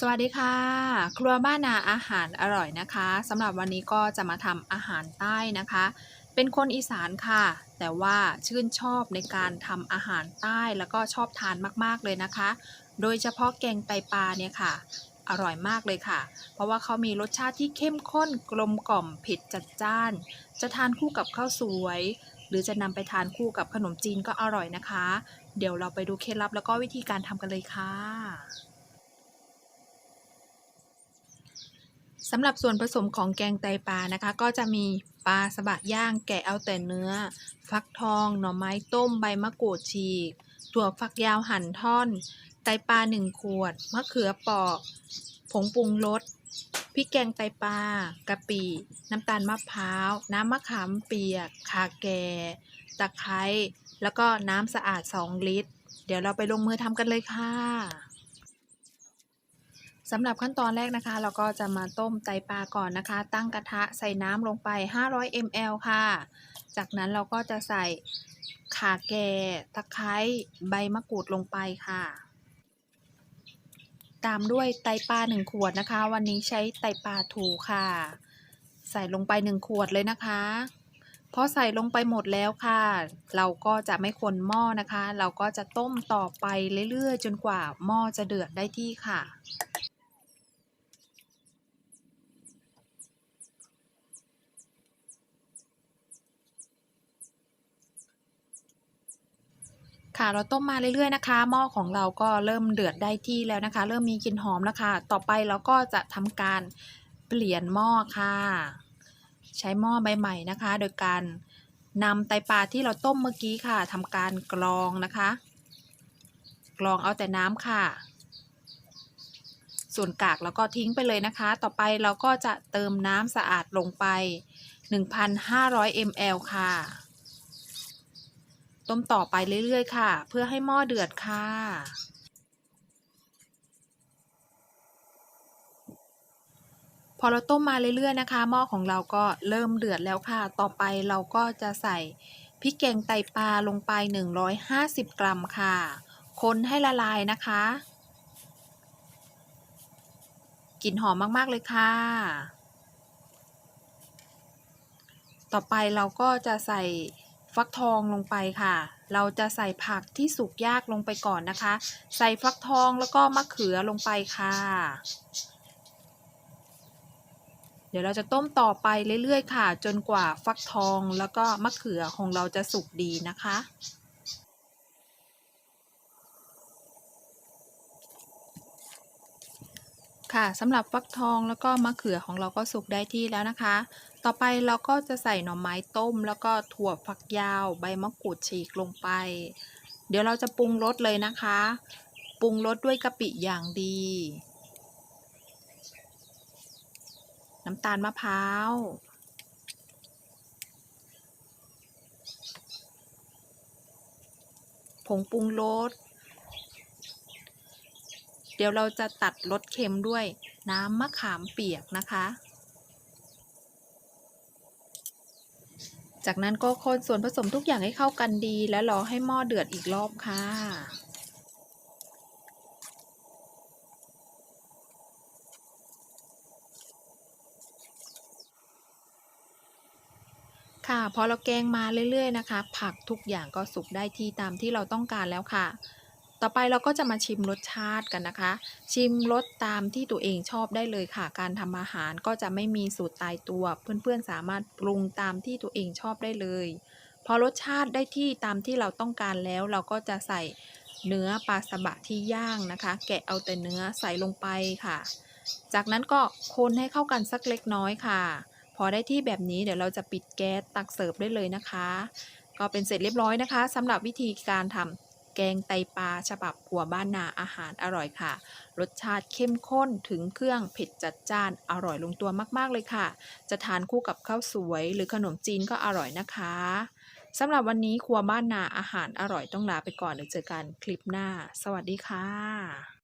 สวัสดีค่ะ ครัวบ้านนาอาหารอร่อยนะคะสำหรับวันนี้ก็จะมาทำอาหารใต้นะคะ เป็นคนอีสานค่ะ แต่ว่าชื่นชอบในการทำอาหารใต้แล้วก็ชอบทานมากๆเลยนะคะ โดยเฉพาะแกงไตปลาเนี่ยค่ะ อร่อยมากเลยค่ะ เพราะว่าเขามีรสชาติที่เข้มข้นกลมกล่อมเผ็ดจัดจ้าน จะทานคู่กับข้าวสวย หรือจะนำไปทานคู่กับขนมจีนก็อร่อยนะคะ เดี๋ยวเราไปดูเคล็ดลับแล้วก็วิธีการทำกันเลยค่ะ สำหรับส่วนผสมของแกงไตปลานะคะ ก็จะมีปลาสะบะย่างแกะเอาแต่เนื้อ ฟักทอง หน่อไม้ต้มใบมะกรูดฉีกถั่วฝักยาวหั่นท่อน ไตปลาหนึ่งขวด มะเขือปอก ผงปรุงรสพริกแกงไตปลากะปิน้ำตาลมะพร้าว น้ำมะขามเปียกขาแก่ตะไคร้แล้วก็น้ำสะอาด 2 ลิตร เดี๋ยวเราไปลงมือทำกันเลยค่ะ สำหรับขั้นตอนแรกนะคะ เราก็จะมาต้มไตปลาก่อนนะคะ ตั้งกระทะใส่น้ำลงไป 500 ml ค่ะ จากนั้นเราก็จะใส่ข่าแก่ตะไคร้ใบมะกรูดลงไปค่ะ ตามด้วยไตปลา1ขวดนะคะ วันนี้ใช้ไตปลาถูค่ะ ใส่ลงไป 1 ขวดเลยนะคะพอใส่ลงไปหมดแล้วค่ะ เราก็จะไม่คนหม้อนะคะ เราก็จะต้มต่อไปเรื่อยๆ จนกว่าหม้อจะเดือดได้ที่ค่ะ ค่ะเราต้มมาเรื่อยๆนะคะหม้อของเราก็เริ่มเดือดได้ที่แล้วนะคะ เริ่มมีกลิ่นหอมแล้วค่ะต่อไปเราก็จะทำการเปลี่ยนหม้อค่ะ ใช้หม้อใบใหม่นะคะ โดยการนำไตปลาที่เราต้มเมื่อกี้ค่ะทำการกรองนะคะ กรองเอาแต่น้ำค่ะ ส่วนกากเราก็ทิ้งไปเลยนะคะ ต่อไปเราก็จะเติมน้ำสะอาดลงไป 1,500 ml ค่ะ ต้มต่อไปเรื่อยๆค่ะ เพื่อให้หม้อเดือดค่ะ พอเราต้มมาเรื่อยๆนะคะ หม้อของเราก็เริ่มเดือดแล้วค่ะ ต่อไปเราก็จะใส่พริกแกงไตปลาลงไป 150 กรัมค่ะ คนให้ละลายนะคะกลิ่นหอมมากๆเลยค่ะ ต่อไปเราก็จะใส่ ฟักทองลงไปค่ะ เราจะใส่ผักที่สุกยากลงไปก่อนนะคะ ใส่ฟักทองแล้วก็มะเขือลงไปค่ะ เดี๋ยวเราจะต้มต่อไปเรื่อยๆค่ะ จนกว่าฟักทองแล้วก็มะเขือของเราจะสุกดีนะคะ ค่ะสำหรับฟักทองแล้วก็มะเขือของเราก็สุกได้ที่แล้วนะคะ ต่อไปเราก็จะใส่หน่อไม้ต้ม แล้วก็ถั่วฝักยาว ใบมะกรูดฉีกลงไป เดี๋ยวเราจะปรุงรสเลยนะคะ ปรุงรสด้วยกะปิอย่างดี น้ำตาลมะพร้าวผงปรุงรส เดี๋ยวเราจะตัดรสเค็มด้วยน้ำมะขามเปียกนะคะ จากนั้นก็คนส่วนผสมทุกอย่างให้เข้ากันดี แล้วรอให้หม้อเดือดอีกรอบค่ะค่ะพอเราแกงมาเรื่อย ๆ นะคะ ผักทุกอย่างก็สุกได้ที่ตามที่เราต้องการแล้วค่ะ ต่อไปเราก็จะมาชิมรสชาติกันนะคะ ชิมรสตามที่ตัวเองชอบได้เลยค่ะ การทำอาหารก็จะไม่มีสูตรตายตัว เพื่อนๆสามารถปรุงตามที่ตัวเองชอบได้เลย พอรสชาติได้ที่ตามที่เราต้องการแล้ว เราก็จะใส่เนื้อปลาสบะที่ย่างนะคะ แกะเอาแต่เนื้อใส่ลงไปค่ะ จากนั้นก็คนให้เข้ากันสักเล็กน้อยค่ะ พอได้ที่แบบนี้เดี๋ยวเราจะปิดแก๊สตักเสิร์ฟได้เลยนะคะ ก็เป็นเสร็จเรียบร้อยนะคะสำหรับวิธีการทำ แกงไตปลาฉบับขัวบ้านนาอาหารอร่อยค่ะ รสชาติเข้มข้นถึงเครื่องเผ็ดจัดจ้านอร่อยลงตัวมากๆเลยค่ะ จะทานคู่กับข้าวสวย หรือขนมจีนก็อร่อยนะคะสำหรับวันนี้ครัวบ้านนาอาหารอร่อยต้องลาไปก่อนเดี๋ยวเจอกันคลิปหน้า สวัสดีค่ะ